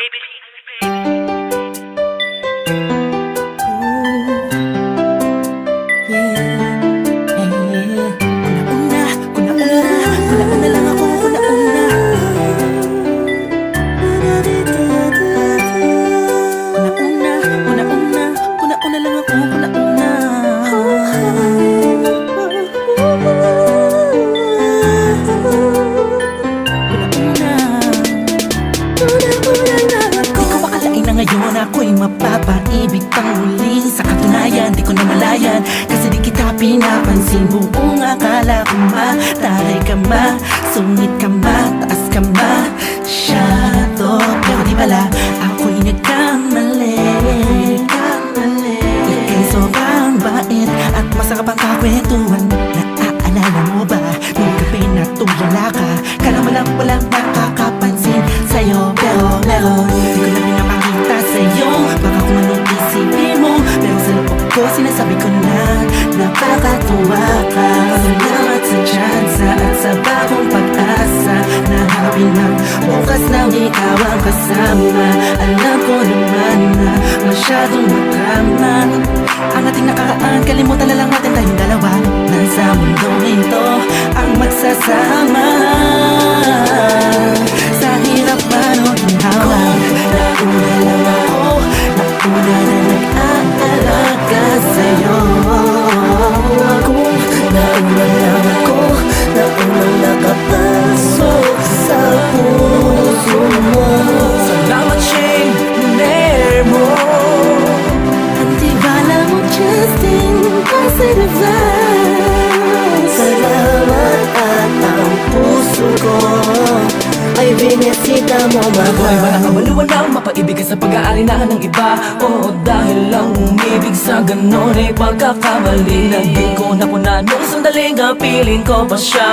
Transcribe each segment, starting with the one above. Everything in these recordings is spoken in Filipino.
baby. Pinapansin Buong akala ko mataray ka ma Sungit ka ma, taas ka ma. Shadow, pero di pala Ako'y nagkamali Ika'y sobrang bait At masarap ang kakwentuhan. Naaalala mo ba Nung gabi na tulala ka Kala mo lang walang Napakatuwa ka Salamat sa tsansa At pag-asa Na ikaw ang kasama Alam ko naman na masyadong madrama Ang ating nakaraan na lang natin tayong dalawa Nasa mundong Ang magsasama Ay binisita mo, ay mahal. walang kabaluan Mapaibig sa pag-aari na ng iba. Oo dahil lang umibig sa ganon ay pagkakamali Na di ko napuna. Nung sandaling piling ko pa siya.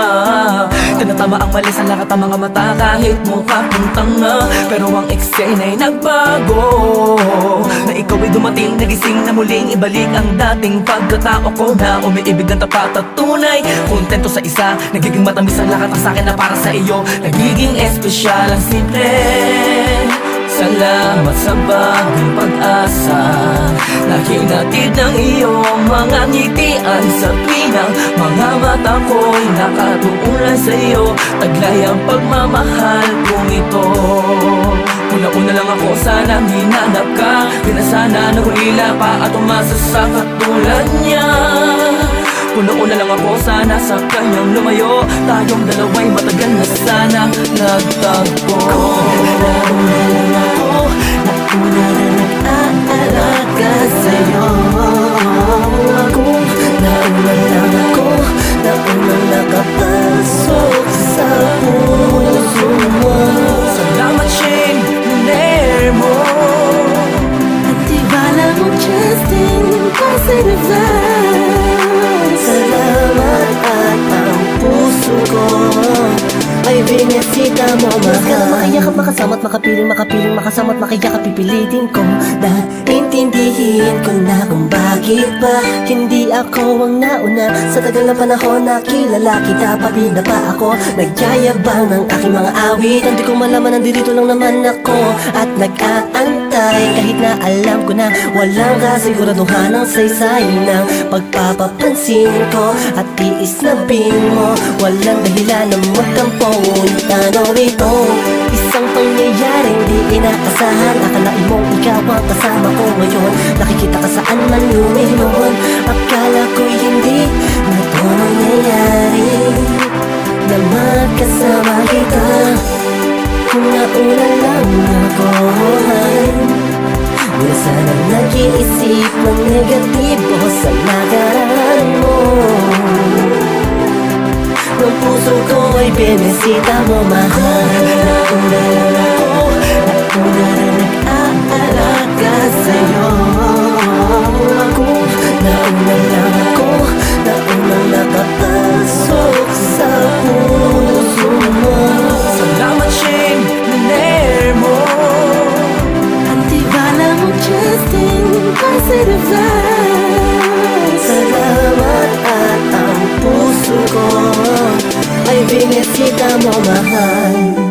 Tinatama ang mali sa lakat ng mga mata Kahit mukha kong tanga. Pero ang eksena ay nagbago Na ikaw ay dumating nagising na muling ibalik ang dating pagkatao ko. Na umiibig ng tapat at tunay Kontento sa isa. Nagiging matamis ang lakat ng sakin na para sa iyo. Nagiging espesyal ang simple Salamat sa bagong pag-asa. Na hinatid ng iyong mga ngitian Sa tuwinang mga mata ko'y nakatuulan sa iyo. Taglay ang pagmamahal kong ito. Una-una lang ako sanang hinanap ka. Di na sana nahulila pa at umasa sa katulad niya Puno-una lang ako sana sa kanyang lumayo. Tayong dalawa'y matagal na sana nagtagpo Nauna lang ako na ay binisita mo, mahal. Ka na makayakap, makasama't makapiling, makapiling, makasama't makiyakap Pipilitin ko. Na intindihin ko na kung bakit ba Hindi ako ang nauna. Sa tagal ng panahon na kilala kita Pati na pa ako. Nagyayabang ng aking mga awit. Hindi ko malaman nandito lang naman ako. At nag-aantay Kahit na alam ko na Walang kasiguraduhan ng saysay ng Pagpapapansin ko. At tiis na bin mo Walang dahilan na magtampo Ngunit ano ito Isang pangyayaring di inaasahan. Akalain mong ikaw ang kasama ko ngayon. Nakikita ka saan man luminon Akala ko'y hindi na to mangyayari Na magkasama kita. Kung nauna lang ako Di na sana nag-iisip ng negatibo sa nakaraan mo ng puso ko ay binisita mo mahal Nauna lang ako Nauna na nag-aalaga sa'yo Giving a down on my hand